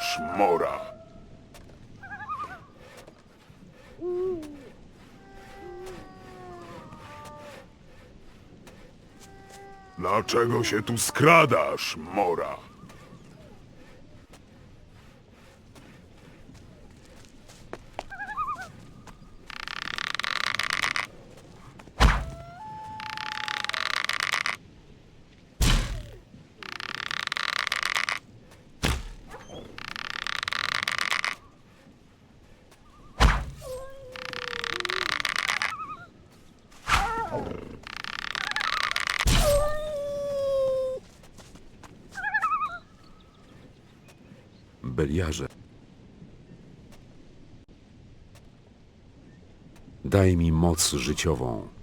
szmora. Dlaczego się tu skradasz, mora? Beliarze. Daj mi moc życiową.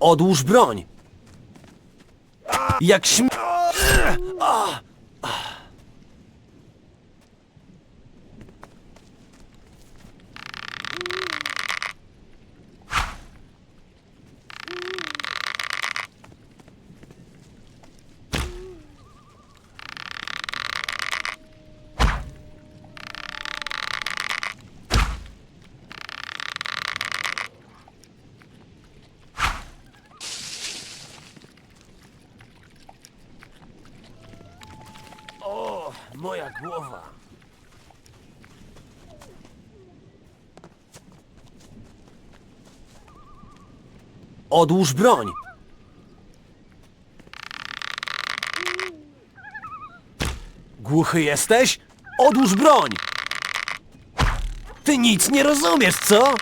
Odłóż broń! Jak śm... O, moja głowa. Odłóż broń! Głuchy jesteś? Odłóż broń! Ty nic nie rozumiesz, co?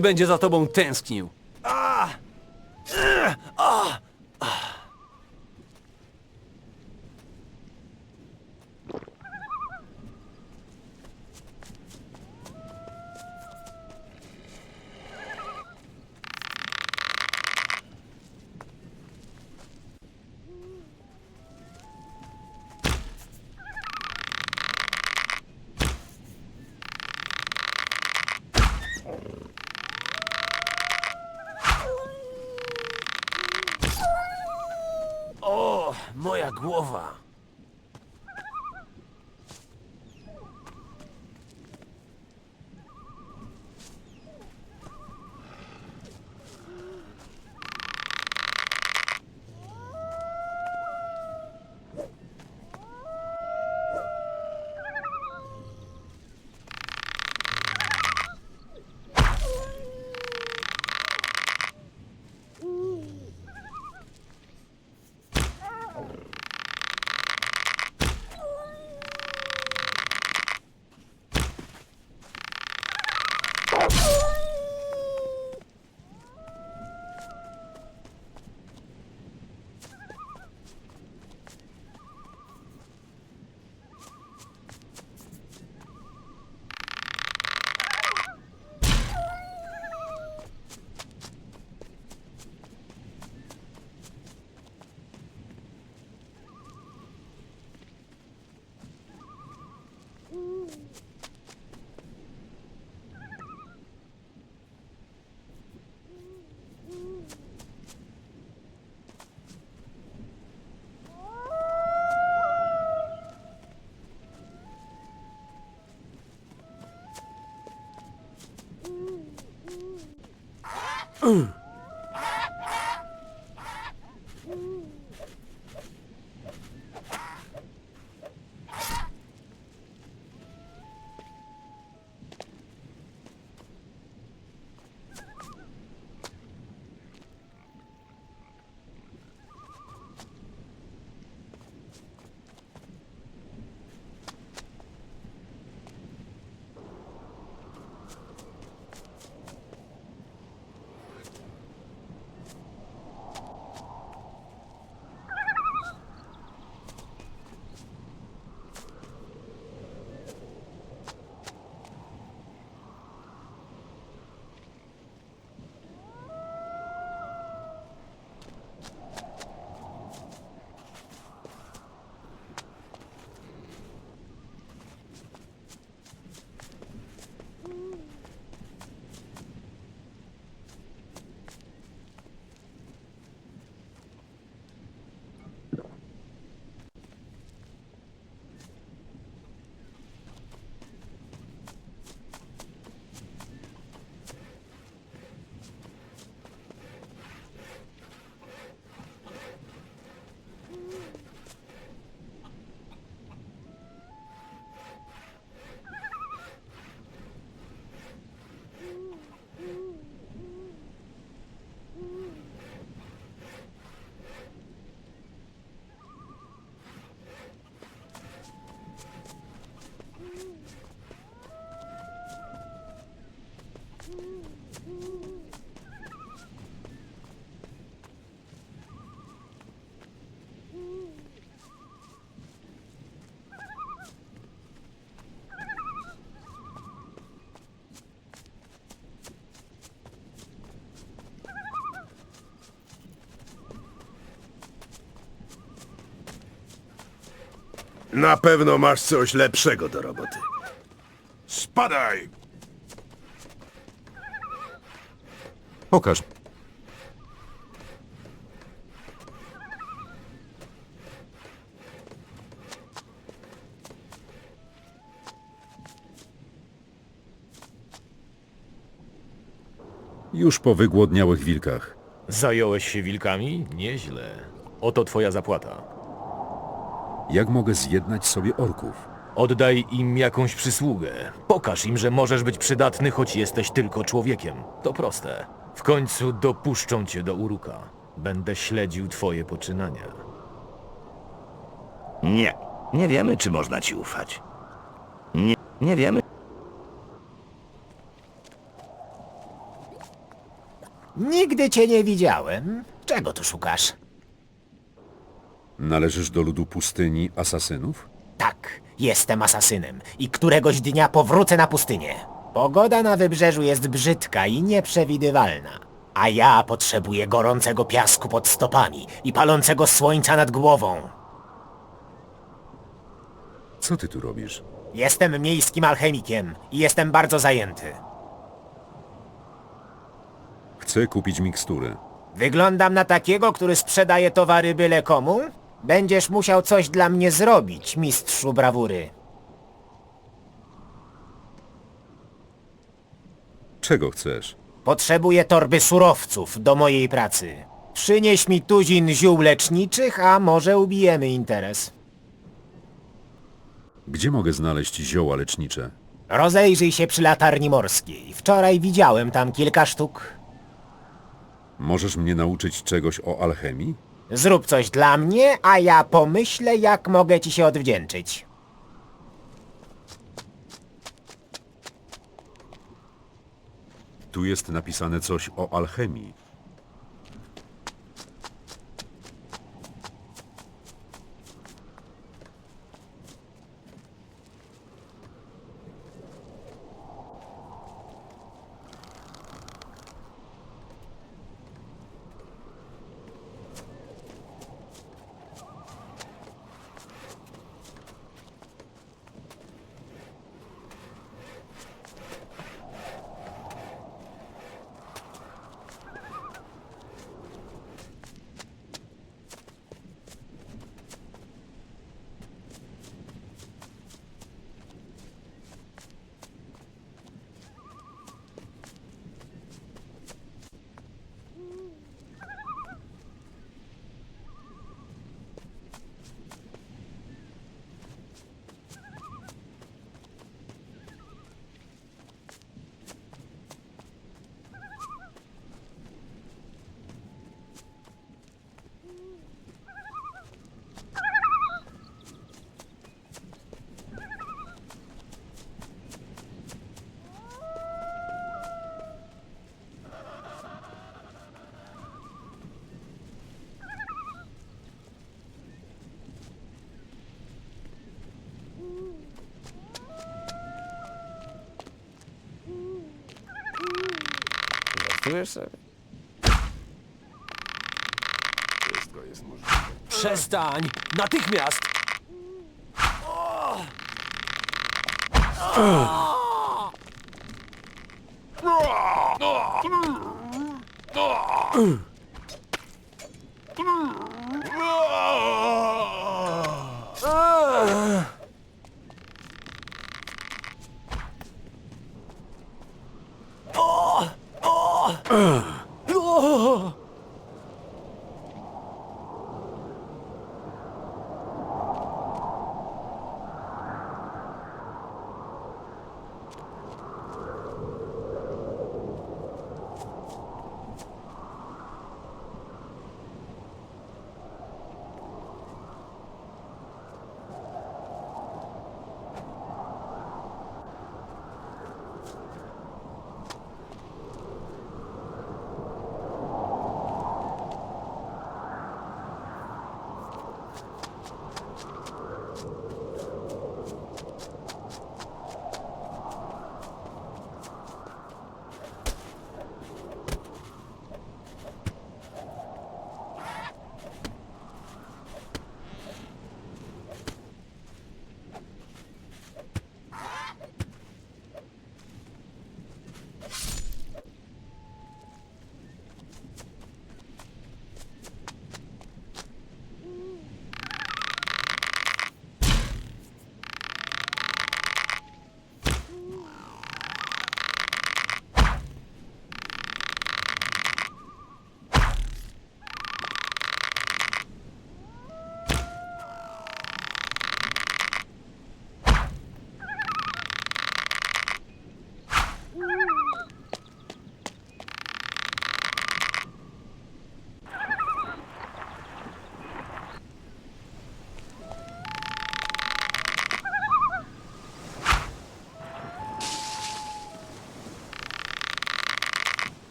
Będzie za tobą tęsknił. A! Ugh! A! O, moja głowa. Na pewno masz coś lepszego do roboty. Spadaj! Pokaż. Już po wygłodniałych wilkach. Zająłeś się wilkami? Nieźle. Oto twoja zapłata. Jak mogę zjednać sobie orków? Oddaj im jakąś przysługę. Pokaż im, że możesz być przydatny, choć jesteś tylko człowiekiem. To proste. W końcu dopuszczą cię do Uruka. Będę śledził twoje poczynania. Nie. Nie wiemy, czy można ci ufać. Nie, nie wiemy. Nigdy cię nie widziałem. Czego tu szukasz? Należysz do ludu pustyni asasynów? Tak, jestem asasynem i któregoś dnia powrócę na pustynię. Pogoda na wybrzeżu jest brzydka i nieprzewidywalna. A ja potrzebuję gorącego piasku pod stopami i palącego słońca nad głową. Co ty tu robisz? Jestem miejskim alchemikiem i jestem bardzo zajęty. Chcę kupić mikstury. Wyglądam na takiego, który sprzedaje towary byle komu? Będziesz musiał coś dla mnie zrobić, mistrzu brawury. Czego chcesz? Potrzebuję torby surowców do mojej pracy. Przynieś mi tuzin ziół leczniczych, a może ubijemy interes. Gdzie mogę znaleźć zioła lecznicze? Rozejrzyj się przy latarni morskiej. Wczoraj widziałem tam kilka sztuk. Możesz mnie nauczyć czegoś o alchemii? Zrób coś dla mnie, a ja pomyślę, jak mogę ci się odwdzięczyć. Tu jest napisane coś o alchemii. Żartujesz sobie? Wszystko jest możliwe. Przestań! Natychmiast!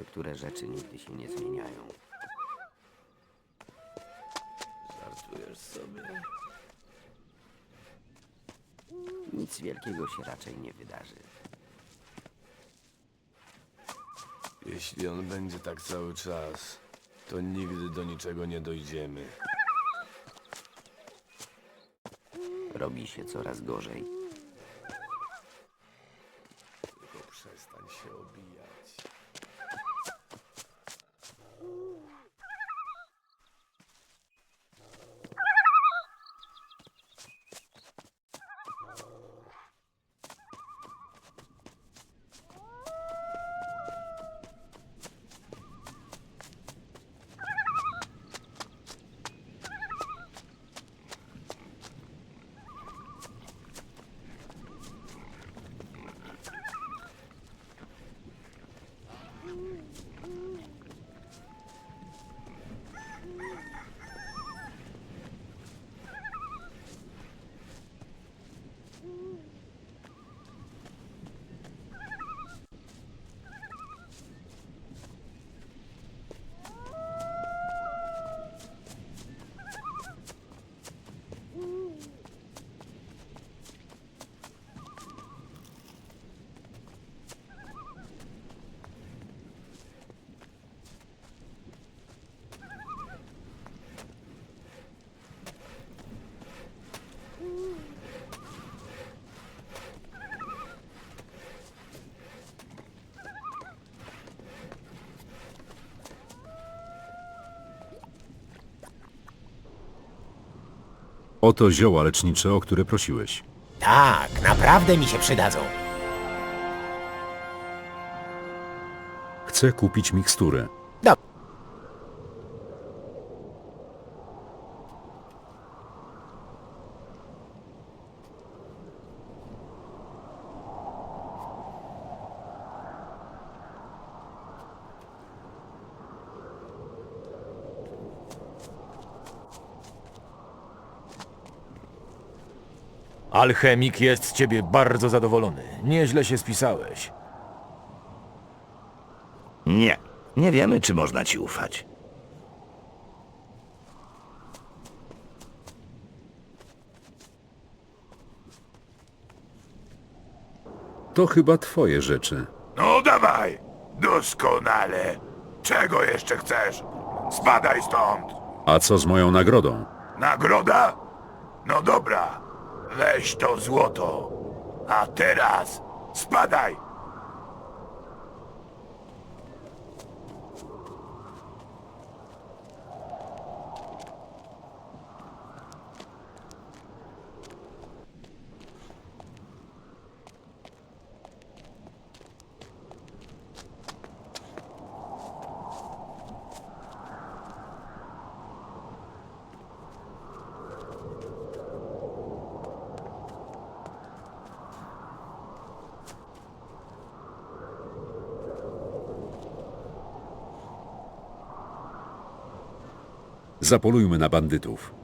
Niektóre rzeczy nigdy się nie zmieniają. Żartujesz sobie? Nic wielkiego się raczej nie wydarzy. Jeśli on będzie tak cały czas, to nigdy do niczego nie dojdziemy. Robi się coraz gorzej. Tylko przestań się obijać. Oto zioła lecznicze, o które prosiłeś. Tak, naprawdę mi się przydadzą. Chcę kupić miksturę. Dob- Alchemik jest z ciebie bardzo zadowolony. Nieźle się spisałeś. Nie. Nie wiemy, czy można ci ufać. To chyba twoje rzeczy. No dawaj! Doskonale! Czego jeszcze chcesz? Spadaj stąd! A co z moją nagrodą? Nagroda? No dobra, weź to złoto. A teraz spadaj! Zapolujmy na bandytów.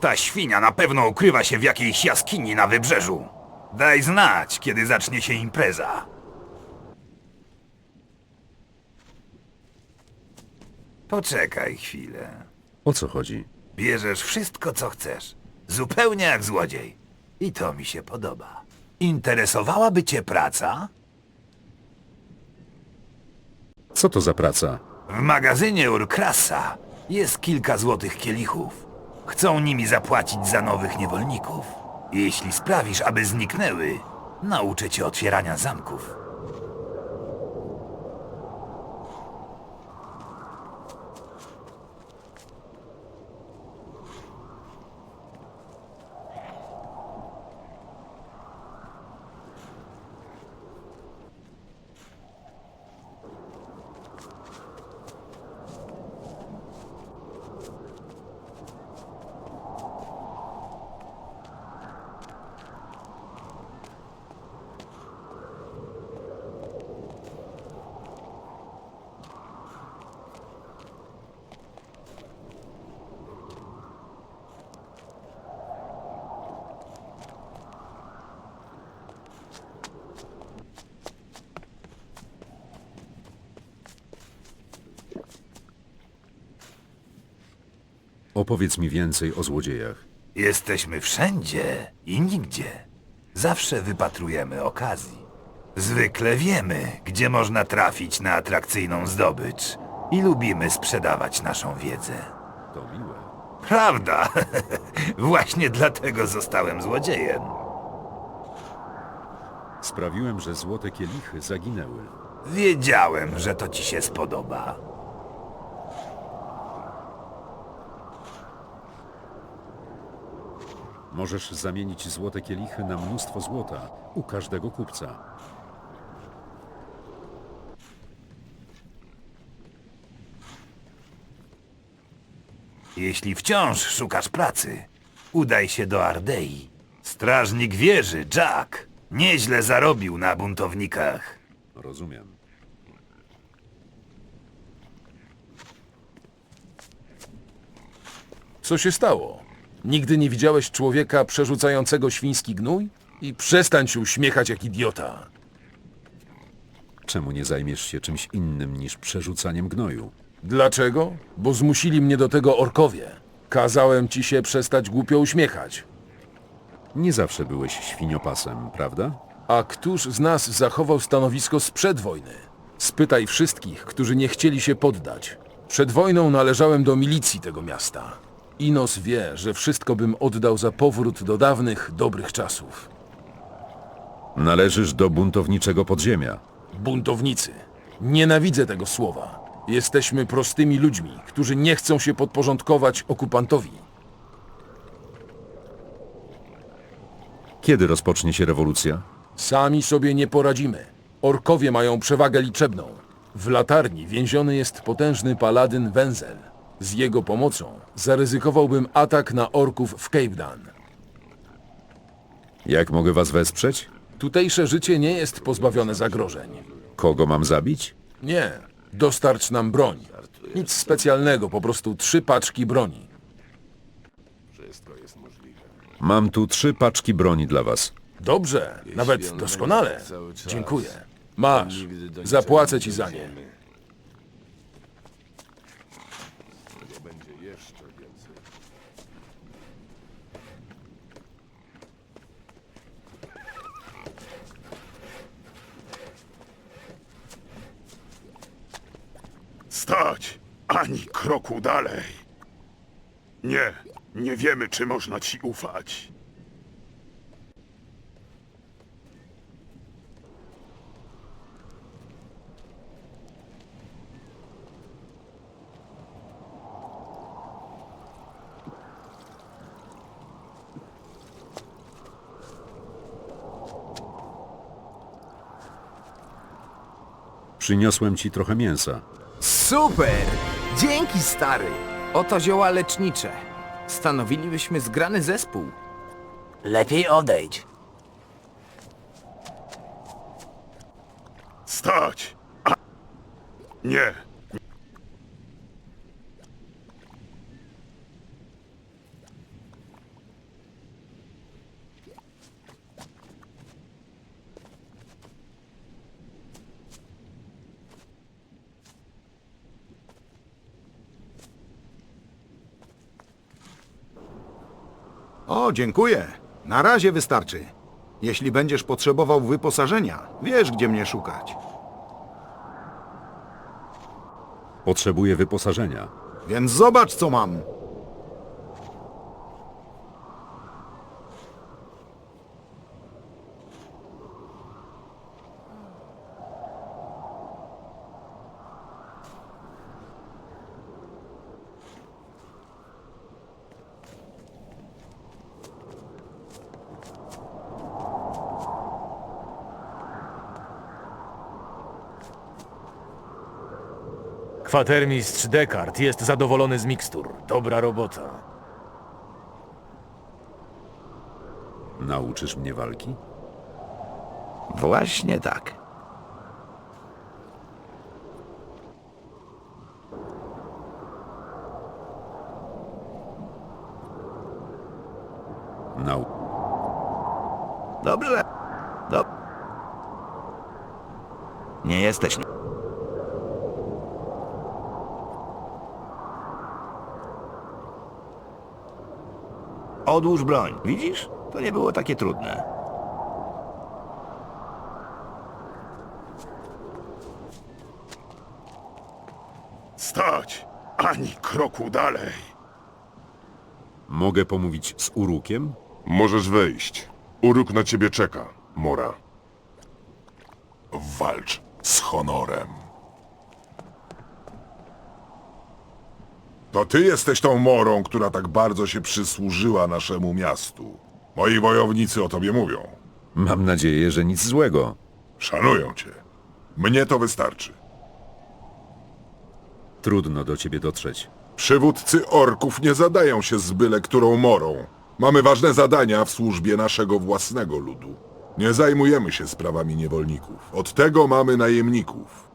Ta świnia na pewno ukrywa się w jakiejś jaskini na wybrzeżu. Daj znać, kiedy zacznie się impreza. Poczekaj chwilę. O co chodzi? Bierzesz wszystko, co chcesz. Zupełnie jak złodziej. I to mi się podoba. Interesowałaby cię praca? Co to za praca? W magazynie Urkrasa jest kilka złotych kielichów. Chcą nimi zapłacić za nowych niewolników. Jeśli sprawisz, aby zniknęły, nauczę cię otwierania zamków. Opowiedz mi więcej o złodziejach. Jesteśmy wszędzie i nigdzie. Zawsze wypatrujemy okazji. Zwykle wiemy, gdzie można trafić na atrakcyjną zdobycz i lubimy sprzedawać naszą wiedzę. To miłe. Prawda? Właśnie dlatego zostałem złodziejem. Sprawiłem, że złote kielichy zaginęły. Wiedziałem, że to ci się spodoba. Możesz zamienić złote kielichy na mnóstwo złota u każdego kupca. Jeśli wciąż szukasz pracy, udaj się do Ardei. Strażnik wieży, Jack, nieźle zarobił na buntownikach. Rozumiem. Co się stało? Nigdy nie widziałeś człowieka przerzucającego świński gnój? I przestań się uśmiechać jak idiota. Czemu nie zajmiesz się czymś innym niż przerzucaniem gnoju? Dlaczego? Bo zmusili mnie do tego orkowie. Kazałem ci się przestać głupio uśmiechać. Nie zawsze byłeś świniopasem, prawda? A któż z nas zachował stanowisko sprzed wojny? Spytaj wszystkich, którzy nie chcieli się poddać. Przed wojną należałem do milicji tego miasta. Inos wie, że wszystko bym oddał za powrót do dawnych, dobrych czasów. Należysz do buntowniczego podziemia. Buntownicy. Nienawidzę tego słowa. Jesteśmy prostymi ludźmi, którzy nie chcą się podporządkować okupantowi. Kiedy rozpocznie się rewolucja? Sami sobie nie poradzimy. Orkowie mają przewagę liczebną. W latarni więziony jest potężny paladyn Wenzel. Z jego pomocą zaryzykowałbym atak na orków w Cape Dan. Jak mogę was wesprzeć? Tutejsze życie nie jest pozbawione zagrożeń. Kogo mam zabić? Nie, dostarcz nam broń. Nic specjalnego, po prostu trzy paczki broni. Mam tu trzy paczki broni dla was. Dobrze, nawet doskonale. Dziękuję. Masz, zapłacę ci za nie. Stać! Ani kroku dalej! Nie, nie wiemy, czy można ci ufać. Przyniosłem ci trochę mięsa. Super! Dzięki, stary! Oto zioła lecznicze. Stanowilibyśmy zgrany zespół. Lepiej odejdź. Stać! A... Nie, O, dziękuję. Na razie wystarczy. Jeśli będziesz potrzebował wyposażenia, wiesz gdzie mnie szukać. Potrzebuję wyposażenia. Więc zobacz co mam. Kwatermistrz Descartes jest zadowolony z mikstur. Dobra robota. Nauczysz mnie walki? Właśnie tak. Nau... Dobrze. Dob... Nie jesteś... Odłóż broń. Widzisz? To nie było takie trudne. Stać! Ani kroku dalej! Mogę pomówić z Urukiem? Możesz wejść. Uruk na ciebie czeka, Mora. Walcz z honorem. To ty jesteś tą Morą, która tak bardzo się przysłużyła naszemu miastu. Moi wojownicy o tobie mówią. Mam nadzieję, że nic złego. Szanują cię. Mnie to wystarczy. Trudno do ciebie dotrzeć. Przywódcy orków nie zadają się z byle którą morą. Mamy ważne zadania w służbie naszego własnego ludu. Nie zajmujemy się sprawami niewolników. Od tego mamy najemników.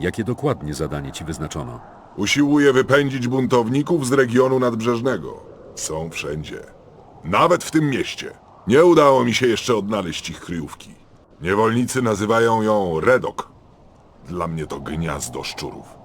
Jakie dokładnie zadanie ci wyznaczono? Usiłuje wypędzić buntowników z regionu nadbrzeżnego. Są wszędzie. Nawet w tym mieście. Nie udało mi się jeszcze odnaleźć ich kryjówki. Niewolnicy nazywają ją Redok. Dla mnie to gniazdo szczurów.